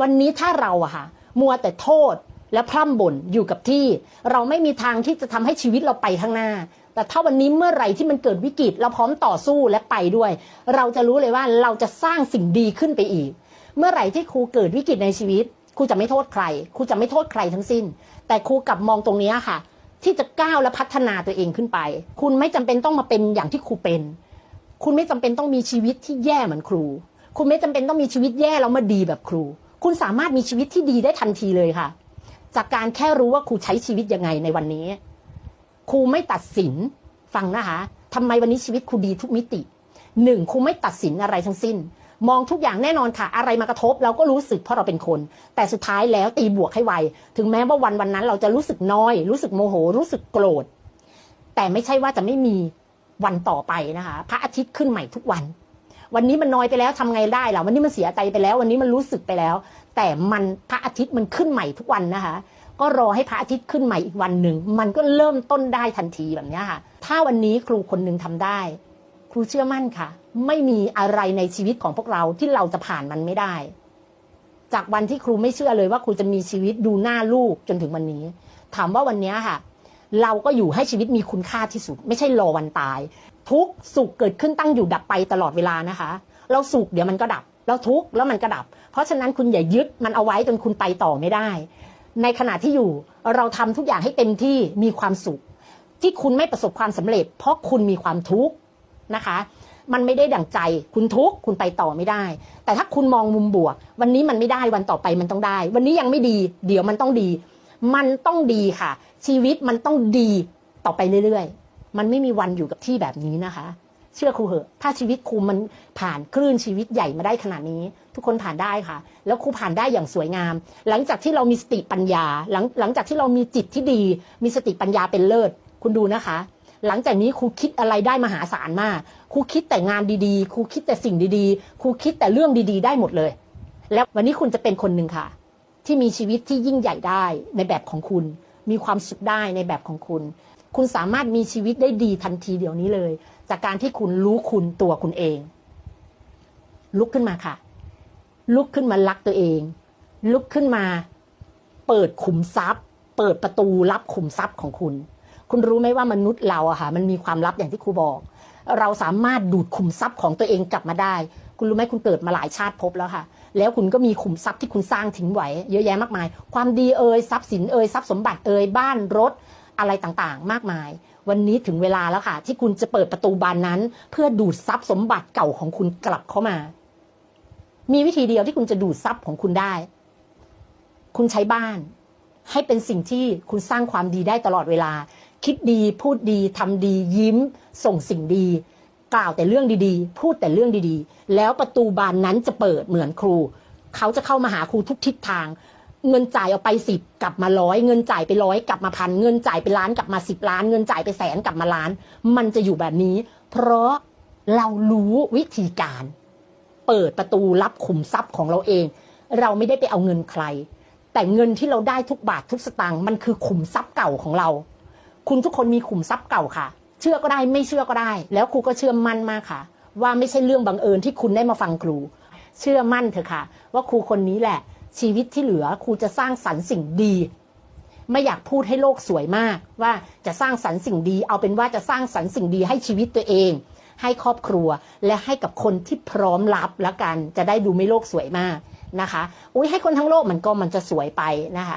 วันนี้ถ้าเราอะค่ะมัวแต่โทษและพร่ำบ่นอยู่กับที่ เราไม่มีทางที่จะทำให้ชีวิตเราไปข้างหน้า แต่ถ้าวันนี้เมื่อไหร่ที่มันเกิดวิกฤตเราพร้อมต่อสู้และไปด้วย เราจะรู้เลยว่าเราจะสร้างสิ่งดีขึ้นไปอีก เมื่อไหร่ที่ครูเกิดวิกฤตในชีวิตครูจะไม่โทษใครครูจะไม่โทษใครทั้งสิ้น แต่ครูกลับมองตรงนี้ค่ะ ที่จะก้าวและพัฒนาตัวเองขึ้นไป คุณไม่จำเป็นต้องมาเป็นอย่างที่ครูเป็น คุณไม่จำเป็นต้องมีชีวิตที่แย่เหมือนครู คุณไม่จำเป็นต้องมีชีวิตแย่แล้วมาดีแบบครู คุณสามารถมีชีวิตที่ดีได้ทันทีเลยค่ะ จากการแค่รู้ว่าครูใช้ชีวิตยังไงในวันนี้ ครูไม่ตัดสินฟังนะคะทำไมวันนี้ชีวิตครูดีทุกมิติหนึ่งครูไม่ตัดสินอะไรทั้งสิ้น มองทุกอย่างแน่นอนค่ะ อะไรมากระทบเราก็รู้สึกเพราะเราเป็นคน แต่สุดท้ายแล้วตีบวกให้ไว ถึงแม้ว่าวันวันนั้นเราจะรู้สึกน้อย รู้สึกโมโห รู้สึกโกรธ แต่ไม่ใช่ว่าจะไม่มีวันต่อไปนะคะ พระอาทิตย์ขึ้นใหม่ทุกวัน วันนี้มันน้อยไปแล้วทำไงได้ล่ะวันนี้มันเสียใจไปแล้ว วันนี้มันรู้สึกไปแล้ว แต่มันพระอาทิตย์มันขึ้นใหม่ทุกวันนะคะ ก็รอให้พระอาทิตย์ขึ้นใหม่อีกวันหนึ่งมันก็เริ่มต้นได้ทันทีแบบนี้ค่ะ ถ้าวันนี้ครูคนหนึ่งทำได้ ครูเชื่อมั่นค่ะ ไม่มีอะไรในชีวิตของพวกเราที่เราจะผ่านมันไม่ได้ จากวันที่ครูไม่เชื่อเลยว่าครูจะมีชีวิตดูหน้าลูกจนถึงวันนี้ ถามว่าวันนี้ค่ะเราก็อยู่ให้ชีวิตมีคุณค่าที่สุด ไม่ใช่รอวันตาย ทุกสุขเกิดขึ้นตั้งอยู่ดับไปตลอดเวลานะคะ เราสุขเดี๋ยวมันก็ดับ เราทุกข์แล้วมันก็ดับ เพราะฉะนั้นคุณอย่ายึดมันเอาไว้จนคุณไปต่อไม่ได้ ในขณะที่อยู่เราทำทุกอย่างให้เต็มที่มีความสุข ที่คุณไม่ประสบความสำเร็จ เพราะคุณมีความทุกข์นะคะมันไม่ได้ดั่งใจ คุณทุกข์คุณไปต่อไม่ได้ แต่ถ้าคุณมองมุมบวก วันนี้มันไม่ได้วันต่อไปมันต้องได้ วันนี้ยังไม่ดี เดี๋ยวมันต้องดี มันต้องดีค่ะ ชีวิตมันต้องดีต่อไปเรื่อยๆ มันไม่มีวันอยู่กับที่แบบนี้นะคะ เชื่อครูเหอะ ถ้าชีวิตครูมันผ่านคลื่นชีวิตใหญ่มาได้ขนาดนี้ ทุกคนผ่านได้ค่ะ แล้วครูผ่านได้อย่างสวยงาม หลังจากที่เรามีสติปัญญา หลังหลังจากที่เรามีจิตที่ดี มีสติปัญญาเป็นเลิศ คุณดูนะคะหลังจากนี้ครูคิดอะไรได้มหาศาลมากครูคิดแต่งานดีๆครูคิดแต่สิ่งดีๆครูคิดแต่เรื่องดีๆ ได้หมดเลย แล้ววันนี้คุณจะเป็นคนหนึ่งค่ะ ที่มีชีวิตที่ยิ่งใหญ่ได้ในแบบของคุณ มีความสุขได้ในแบบของคุณ คุณสามารถมีชีวิตได้ดีทันทีเดี๋ยวนี้เลย จากการที่คุณรู้คุณตัวคุณเอง ลุกขึ้นมาค่ะ ลุกขึ้นมารักตัวเอง ลุกขึ้นมา เปิดขุมทรัพย์ เปิดประตูรับขุมทรัพย์ของคุณ คุณรู้ไหมว่ามนุษย์เราอะค่ะมันมีความลับอย่างที่ครูบอก เราสามารถดูดขุมทรัพย์ของตัวเองกลับมาได้ คุณรู้ไหมคุณเกิดมาหลายชาติภพแล้วค่ะ แล้วคุณก็มีขุมทรัพย์ที่คุณสร้างทิ้งไว้เยอะแยะมากมาย ความดีเอ่ยทรัพย์สินเอ่ยทรัพย์สมบัติเอ่ยบ้านรถ อะไรต่างๆ มากมาย วันนี้ถึงเวลาแล้วค่ะ ที่คุณจะเปิดประตูบานนั้น เพื่อดูดทรัพย์สมบัติเก่าของคุณกลับเข้ามา มีวิธีเดียวที่คุณจะดูดทรัพย์ของคุณได้ คุณใช้บ้าน ให้เป็นสิ่งที่คุณสร้างความดีได้ตลอดเวลา คิดดีพูดดีทำดียิ้ม ส่งสิ่งดี กล่าวแต่เรื่องดีๆ พูดแต่เรื่องดีๆ แล้วประตูบานนั้นจะเปิดเหมือนครู เขาจะเข้ามาหาครูทุกทิศทาง เงินจ่ายออกไปสิบกลับมาร้อยเงินจ่ายไปร้อยกลับมาพันเงินจ่ายไปล้านกลับมาสิบล้าน เงินจ่ายไปแสนกลับมาล้าน มันจะอยู่แบบนี้ เพราะเรารู้วิธีการ เปิดประตูรับขุมทรัพย์ของเราเอง เราไม่ได้ไปเอาเงินใคร แต่เงินที่เราได้ทุกบาททุกสตางค์มันคือขุมทรัพย์เก่าของเรา คุณทุกคนมีขุมทรัพย์เก่าค่ะ เชื่อก็ได้ไม่เชื่อก็ได้ แล้วครูก็เชื่อมั่นมากค่ะ ว่าไม่ใช่เรื่องบังเอิญที่คุณได้มาฟังครู เชื่อมั่นเถอะค่ะ ว่าครูคนนี้แหละ ชีวิตที่เหลือครูจะสร้างสรรค์สิ่งดี ไม่อยากพูดให้โลกสวยมาก ว่าจะสร้างสรรค์สิ่งดี เอาเป็นว่าจะสร้างสรรค์สิ่งดีให้ชีวิตตัวเอง ให้ครอบครัวและให้กับคนที่พร้อมรับแล้วกัน จะได้ดูไม่โลกสวยมากนะคะ อุ้ยให้คนทั้งโลกมันก็มันจะสวยไปนะคะ